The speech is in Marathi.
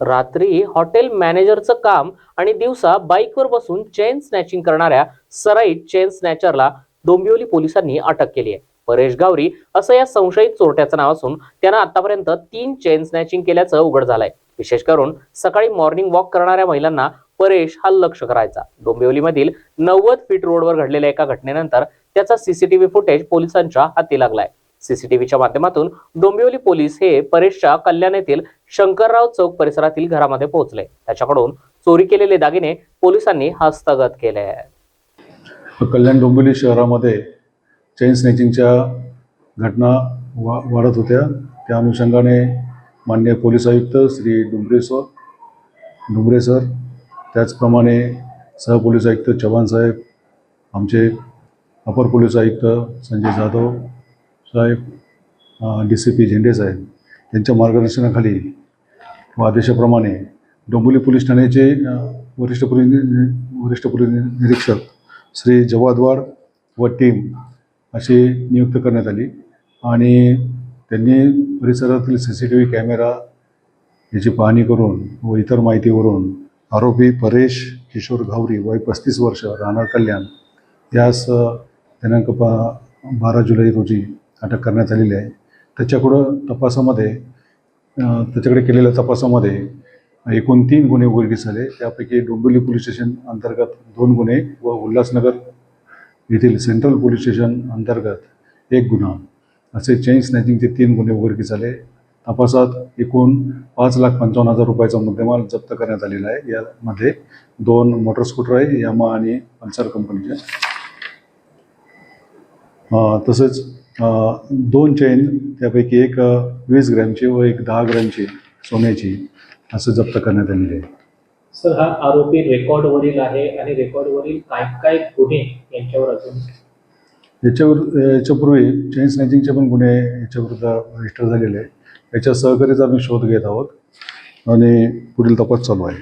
रात्री हॉटेल मॅनेजरचं काम आणि दिवसा बाईकवर बसून चेन स्नॅचिंग करणाऱ्या सराईट चेन स्नॅचरला डोंबिवली पोलिसांनी अटक केली आहे. परेश गावरी असं या संशयित चोरट्याचं नाव असून त्यानं आतापर्यंत तीन चेन स्नॅचिंग केल्याचं उघड झालंय. विशेष करून सकाळी मॉर्निंग वॉक करणाऱ्या महिलांना परेश हा लक्ष करायचा. डोंबिवलीमधील नव्वद फीट रोडवर घडलेल्या एका घटनेनंतर त्याचा सीसीटीव्ही फुटेज पोलिसांच्या हाती लागलाय. सीसीटीव्हीच्या माध्यमातून डोंबिवली पोलीस हे परेशच्या कल्याण येथील शंकरराव चौक परिसरातील घरामध्ये पोहोचले. त्याच्याकडून चोरी केलेले दागिने पोलिसांनी हस्तगत केले कल्याण डोंबिवली शहरामध्ये चेन स्नेचिंगच्या घटना वा वाढत होत्या. त्या अनुषंगाने मान्य पोलीस आयुक्त श्री डुंबरे सर डुंबरे सर त्याचप्रमाणे सहपोलीस आयुक्त चव्हाण साहेब आमचे अपर पोलीस आयुक्त संजय जाधव साहेब डी सी पी झेंडे साहेब यांच्या मार्गदर्शनाखाली व आदेशाप्रमाणे डोंबिवली पोलीस ठाण्याचे वरिष्ठ पोलीस वरिष्ठ पोलीस निरीक्षक श्री जवादवाड व टीम अशी नियुक्त करण्यात आली आणि त्यांनी परिसरातील C C T V camera याची पाहणी करून व इतर माहितीवरून आरोपी परेश किशोर घावरी वय पस्तीस वर्ष राहणार कल्याण यास दिनांक पा बारा जुलै रोजी अटक करण्यात आलेली आहे. त्याच्याकडं तपासामध्ये त्याच्याकडे केलेल्या तपासामध्ये एकूण तीन गुन्हे उघडकीस आले. त्यापैकी डोंबिवली पोलीस स्टेशन अंतर्गत दोन गुन्हे व उल्हासनगर येथील सेंट्रल पोलीस स्टेशन अंतर्गत एक गुन्हा. असे चेन स्नॅचिंगचे तीन गुन्हे उघडकीस आले. तपासात एकूण पाच लाख पंचावन्न हजार रुपयाचा मुद्देमाल जप्त करण्यात आलेला आहे. यामध्ये दोन मोटर स्कूटर आहे यामा आणि पल्सर कंपनीचे. तसेच दोन चेन त्यापैकी एक वीस ग्रॅमची व एक दहा ग्रॅमची सोन्याची असं जप्त करण्यात आलेली आहे. सर हा आरोपी रेकॉर्डवरील आहे आणि रेकॉर्डवरील काय काय गुन्हे यांच्यावर अजून? याच्यावर याच्यापूर्वी चेन स्नॅचिंगचे पण गुन्हे याच्याविरुद्ध रजिस्टर झालेले आहे याच्या सहकार्याचा आम्ही शोध घेत आहोत आणि पुढील तपास चालू आहे.